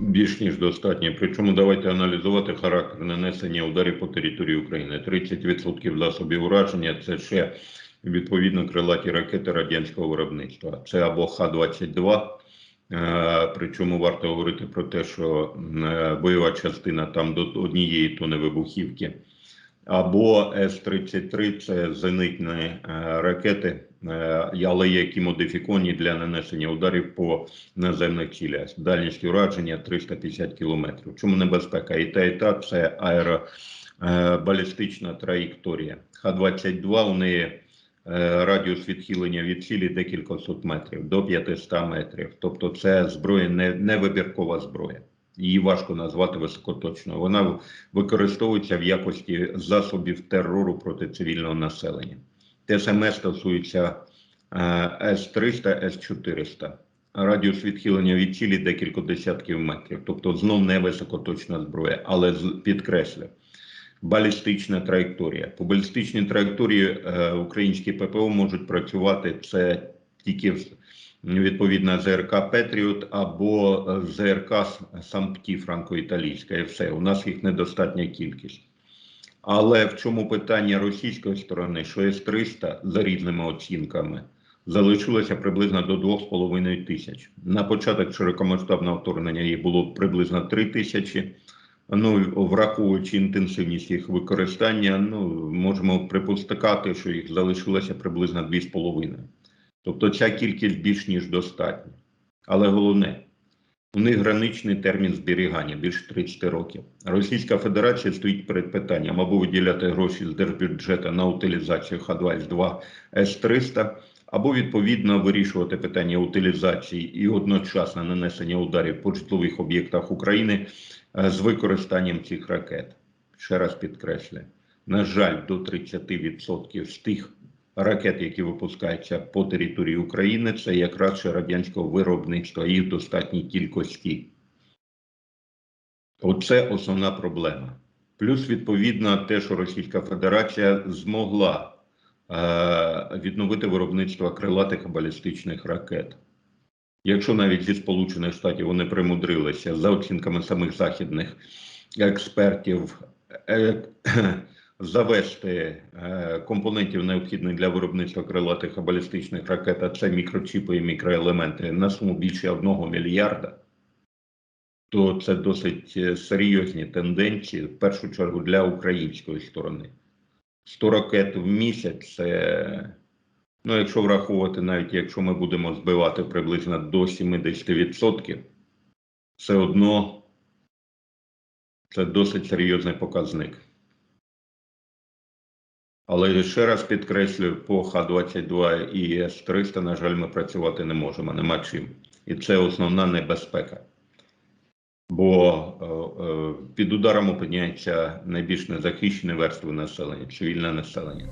Більш ніж достатньо. Причому давайте аналізувати характер нанесення ударів по території України. 30% засобів ураження це ще відповідно крилаті ракети радянського виробництва. Це або Х-22. е, Причому варто говорити про те, що е, бойова частина там до однієї тони вибухівки, або С-33 це зенитні е, ракети, е, але які модифіковані для нанесення ударів по наземних цілях. Дальність ураження 350 кілометрів. Чому небезпека? І та, і та це аеробалістична траєкторія. Х-22 у неї е, радіус відхилення від цілі декілька сот метрів до 500 метрів. Тобто це зброя не, не вибіркова зброя. Її важко назвати високоточною. Вона використовується в якості засобів терору проти цивільного населення. Те саме стосується е, С-300, С-400. Радіус відхилення від цілі декілька десятків метрів, тобто знов не високоточна зброя, але підкреслю. Балістична траєкторія. По балістичній траєкторії е, українські ППО можуть працювати це тільки в- відповідно ЗРК Петріот або ЗРК Сампті франко-італійська. І все. У нас їх недостатня кількість. Але в чому питання російської сторони, що С-300 за різними оцінками залишилося приблизно до 2,5 тисяч. На початок широкомасштабного вторгнення їх було приблизно 3 тисячі. Ну, враховуючи інтенсивність їх використання, ну, можемо припускати, що їх залишилося приблизно 2,5. Тобто ця кількість більш ніж достатня. Але головне, у них граничний термін зберігання більше 30 років. Російська Федерація стоїть перед питанням або виділяти гроші з держбюджету на утилізацію Х-22 С-300, або відповідно вирішувати питання утилізації і одночасно нанесення ударів по житлових об'єктах України е, з використанням цих ракет. Ще раз підкреслюю, на жаль, до 30% з тих ракет, які випускаються по території України, це якраз ще радянського виробництва, їх в достатній кількості. Оце основна проблема. Плюс, відповідно, те, що Російська Федерація змогла е, відновити виробництво крилатих балістичних ракет. Якщо навіть зі Сполучених Штатів вони примудрилися за оцінками самих західних експертів е, завести е, компонентів необхідних для виробництва крилатих і балістичних ракет, а це мікрочіпи і мікроелементи на суму більше 1 мільярда, то це досить е, серйозні тенденції, в першу чергу для української сторони. 100 ракет в місяць це, ну, якщо враховувати, навіть якщо ми будемо збивати приблизно до 70%, все одно це досить серйозний показник. Але ще раз підкреслюю, по Х-22 і С-300, на жаль, ми працювати не можемо, нема чим. І це основна небезпека. Бо е, е, під ударом опиняється найбільш незахищені верстви населення, цивільне населення.